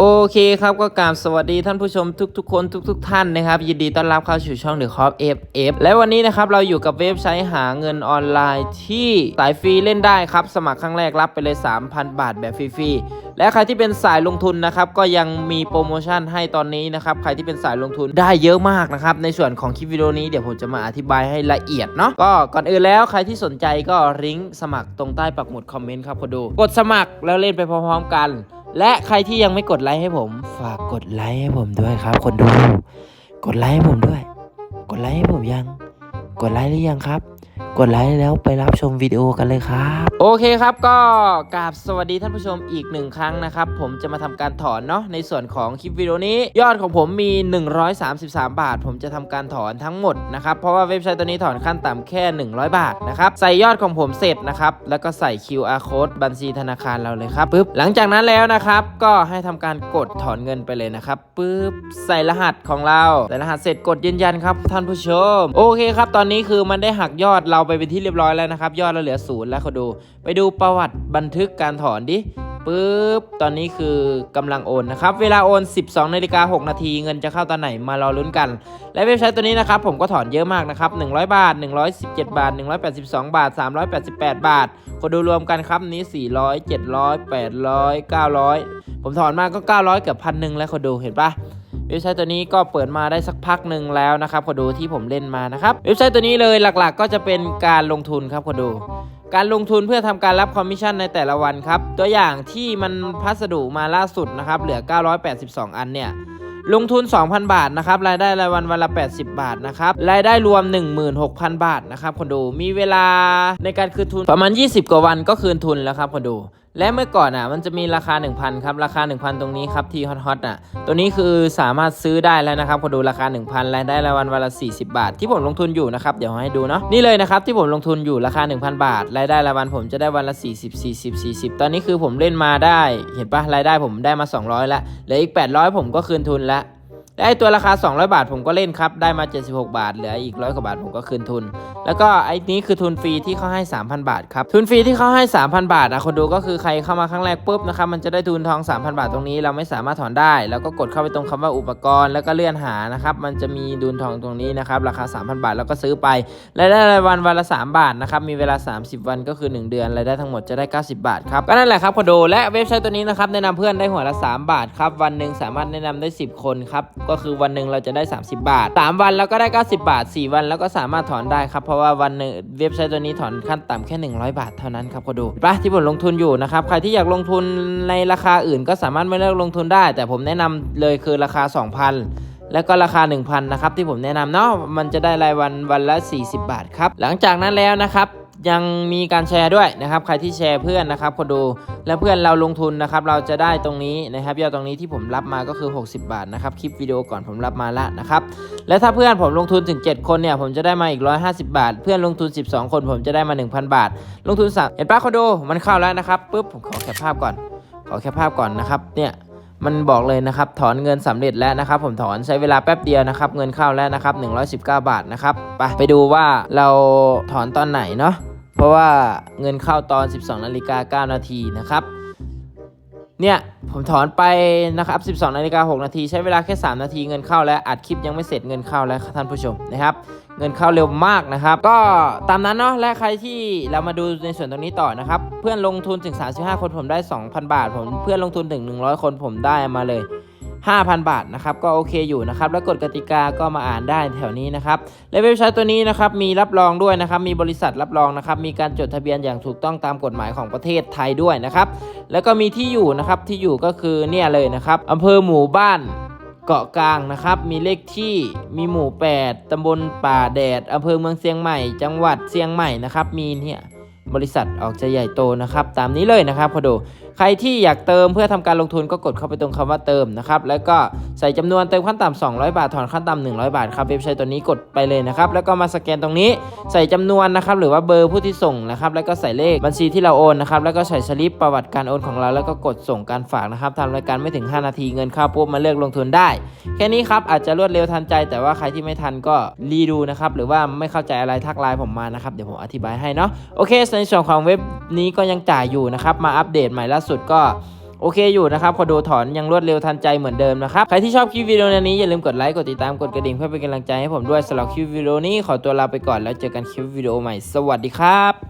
โอเคครับก็กราบสวัสดีท่านผู้ชมทุกๆ คนทุก ๆ ท่านนะครับ ยินดีต้อนรับเข้าสู่ช่อง The Cop FF และวันนี้นะครับเราอยู่กับเว็บไซต์หาเงินออนไลน์ที่สายฟรีเล่นได้ครับ สมัครครั้งแรกรับไปเลย 3,000 บาทแบบฟรีๆและใครที่เป็นสายลงทุนนะครับก็ยังมีโปรโมชั่นให้ตอนนี้นะครับใครที่เป็นสายลงทุนได้เยอะมากนะครับในส่วนของคลิปวิดีโอนี้เดี๋ยวผมจะมาอธิบายให้ละเอียดเนาะก็ก่อนอื่นแล้วใครที่สนใจก็ลิงสมัครตรงใต้ปักหมุดคอมเมนต์ครับคนดู กดสมัครแล้วเล่นไปพร้อมๆกัน และใครที่ยังไม่กดไลค์ให้ผม ฝากกดไลค์ให้ผมด้วยครับ คนดู กดไลค์ให้ผมด้วย กดไลค์ให้ผมยัง กดไลค์หรือยังครับ กดไลค์แล้วไปรับชมวิดีโอกันเลยครับ โอเคครับก็กราบสวัสดีท่านผู้ชมอีกหนึ่งครั้งนะครับ ผมจะมาทำการถอนเนาะในส่วนของคลิปวิดีโอนี้ ยอดของผมมี 133 บาท ผมจะทำการถอนทั้งหมดนะครับเพราะว่าเว็บไซต์ตัวนี้ถอนขั้นต่ำแค่ 100 บาทนะครับใส่ยอดของผมเสร็จนะครับแล้วก็ใส่ QR code บัญชีธนาคารเราเลยครับปึ๊บหลังจากนั้นแล้วนะครับก็ให้ทำการกดถอนเงินไปเลยนะครับปึ๊บใส่รหัสของเราใส่รหัสเสร็จกดยืนยันครับท่านผู้ชม โอเคครับ ตอนนี้คือมันได้หักยอดเราไปเป็นที่เรียบร้อยแล้วนะครับ ยอดเราเหลือศูนย์แล้วเขาดู ไปดูประวัติบันทึกการถอนดิปึ๊บ ตอนนี้คือกำลังโอนนะครับ เวลาโอน 12นาฬิกา6นาทีเงินจะเข้าตอนไหนมารอลุ้นกัน และเว็บไซต์ตัวนี้นะครับ ผมก็ถอนเยอะมากนะครับ 100 บาท 117 บาท 182 บาท 388 บาทคนดูรวมกันครับนี้ 400 700 800 900 ผมถอนมาก็900 เกือบพันหนึ่งแล้วคนดูเห็นปะ เว็บไซต์ตัวนี้ก็เปิดมาได้สักพักหนึ่งแล้วนะครับขอดูที่ผมเล่นมานะครับเว็บไซต์ตัวนี้เลยหลักๆ ก็จะเป็นการลงทุนครับขอดูการลงทุนเพื่อทำการรับคอมมิชชั่นในแต่ละวันครับ ตัวอย่างที่มันพัสดุมาล่าสุดนะครับ เหลือ 982 อันเนี่ย ลงทุน 2,000 บาทนะครับ รายได้รายวันวันละ 80 บาทนะครับ รายได้รวม 16,000 บาทนะครับคนดู มีเวลาในการคืนทุนประมาณ 20 กว่าวันก็คืนทุนแล้วครับคนดู และเมื่อก่อนอะมันจะมีราคา 1,000ครับราคา 1,000 ตรงนี้ครับที่ฮอตๆอะตัวนี้คือสามารถซื้อได้แล้วนะครับคนดูราคา 1,000รายได้รายวันวันละ 40 บาท ที่ผมลงทุนอยู่นะครับเดี๋ยวให้ดูเนาะนี่เลยนะครับที่ผมลงทุนอยู่ราคา 1,000 บาทรายได้รายวันผมจะได้วันละ 40 40 40 ตอนนี้คือผมเล่นมาได้ เห็นปะรายได้ผมได้มา 200แล้วเหลืออีก 800 ผมก็คืนทุนแล้ว และไอตัวราคา 200 บาทผมก็เล่นครับ ได้มา 76 บาท เหลืออีกร้อยกว่าบาทผมก็คืนทุน แล้วก็ไอ้นี้คือทุนฟรีที่เขาให้ 3,000 บาทครับ ทุนฟรีที่เขาให้ 3,000 บาทนะคนดูก็คือใครเข้ามาครั้งแรกปุ๊บนะครับ มันจะได้ทุนทอง 3,000 บาทตรงนี้เราไม่สามารถถอนได้ แล้วก็กดเข้าไปตรงคำว่าอุปกรณ์ แล้วก็เลื่อนหานะครับ มันจะมีดุลทองตรงนี้นะครับ ราคา 3,000 บาทแล้วก็ซื้อไป รายได้รายวันวันละ 3 บาทนะครับ มีเวลา 30 วันก็คือ 1 เดือน รายได้ทั้งหมดจะได้ 90 บาทครับ ก็นั่นแหละครับคนดูและเว็บไซต์ตัวนี้นะครับแนะนำเพื่อนได้หัวละ 3 บาทครับ วันหนึ่งสามารถแนะนำได้ 10 คนครับก็คือวันหนึ่งเราจะได้ 30 บาท 3 วันแล้วก็ได้ 90 บาท 4 วันแล้วก็สามารถถอนได้ครับ เพราะว่าวันหนึ่งเว็บไซต์ตัวนี้ถอนขั้นต่ำแค่ 100 บาทเท่านั้นครับคนดูปะที่ผมลงทุนอยู่นะครับใครที่อยากลงทุนในราคาอื่นก็สามารถไม่เลือกลงทุนได้ แต่ผมแนะนำเลยคือราคา 2,000แล้วก็ราคา 1,000 นะครับ ที่ผมแนะนำเนาะมันจะได้รายวันวันละ 40 บาทครับ หลังจากนั้นแล้วนะครับ ยังมีการแชร์ด้วยนะครับ ใครที่แชร์เพื่อนนะครับคนดูแล้วเพื่อนเราลงทุนนะครับ เราจะได้ตรงนี้นะครับยอดตรงนี้ที่ผมรับมาก็คือ 60 บาทนะครับคลิปวิดีโอก่อนผมรับมาละนะครับและถ้าเพื่อนผมลงทุนถึง 7 คนเนี่ยผมจะได้มาอีก 150 บาท เพื่อนลงทุน 12 คน ผมจะได้มา 1,000 บาท ลงทุนสามเห็นปะคนดูมันเข้าแล้วนะครับปุ๊บผมขอแคปภาพก่อน ขอแคปภาพก่อนนะครับเนี่ย มันบอกเลยนะครับถอนเงินสำเร็จแล้วนะครับ ผมถอนใช้เวลาแป๊บเดียวนะครับ เงินเข้าแล้วนะครับ119 บาทนะครับไปไปดูว่าเราถอนตอนไหนเนาะเพราะว่าเงินเข้าตอน 12นาฬิกา9นาทีนะครับ เนี่ยผมถอนไปนะครับ 12นาฬิกา6นาทีใช้เวลาแค่ 3 นาทีเงินเข้าแล้วอัดคลิปยังไม่เสร็จเงินเข้าแล้วท่านผู้ชมนะครับเงินเข้าเร็วมากนะครับ ก็ตามนั้นเนาะและใครที่เรามาดูในส่วนตรงนี้ต่อนะครับ เพื่อนลงทุนถึง 35 คนผมได้ 2,000 บาท ผมเพื่อนลงทุนถึง 100 คนผมได้มาเลย 5,000 บาทนะครับก็โอเคอยู่นะครับแล้วกฎกติกาก็มาอ่านได้แถวนี้นะครับและเว็บไซต์ตัวนี้นะครับมีรับรองด้วยนะครับมีบริษัทรับรองนะครับมีการจดทะเบียนอย่างถูกต้องตามกฎหมายของประเทศไทยด้วยนะครับแล้วก็มีที่อยู่นะครับที่อยู่ก็คือเนี่ยเลยนะครับอำเภอหมู่บ้านเกาะกลางนะครับ มีเลขที่ มีหมู่ 8 ตำบลป่าแดด อำเภอเมืองเชียงใหม่ จังหวัดเชียงใหม่นะครับ มีเนี่ย บริษัทออกจะใหญ่โตนะครับ ตามนี้เลยนะครับพอดู ใครที่อยากเติมเพื่อทำการลงทุนก็กดเข้าไปตรงคำว่าเติมนะครับ แล้วก็ใส่จำนวนเติมขั้นต่ำ200 บาท ถอนขั้นต่ำ100 บาทครับเว็บไซต์ตัวนี้กดไปเลยนะครับ แล้วก็มาสแกนตรงนี้ ใส่จำนวนนะครับ หรือว่าเบอร์ผู้ที่ส่งนะครับ แล้วก็ใส่เลขบัญชีที่เราโอนนะครับ แล้วก็ใส่สลิปประวัติการโอนของเรา แล้วก็กดส่งการฝากนะครับทำรายการไม่ถึง 5 นาทีเงินเข้าปุ๊บมาเลือกลงทุนได้ แค่นี้ครับอาจจะรวดเร็วทันใจ แต่ว่าใครที่ไม่ทันก็รีดูนะครับ หรือว่าไม่เข้าใจอะไรทักไลน์ผมมานะครับ เดี๋ยวผมอธิบายให้เนาะ โอเค ในส่วนของเว็บนี้ก็ยังจ่ายอยู่นะครับ มาอัปเดตใหม่ล่าสุดก็โอเคอยู่นะครับพอดูถอนยังรวดเร็วทันใจเหมือนเดิมนะครับ ใครที่ชอบคลิปวิดีโอนี้อย่าลืมกดไลค์ กดติดตาม กดกระดิ่งเพื่อเป็นกำลังใจให้ผมด้วยสำหรับคลิปวิดีโอนี้ขอตัวลาไปก่อนแล้วเจอกันคลิปวิดีโอใหม่ สวัสดีครับ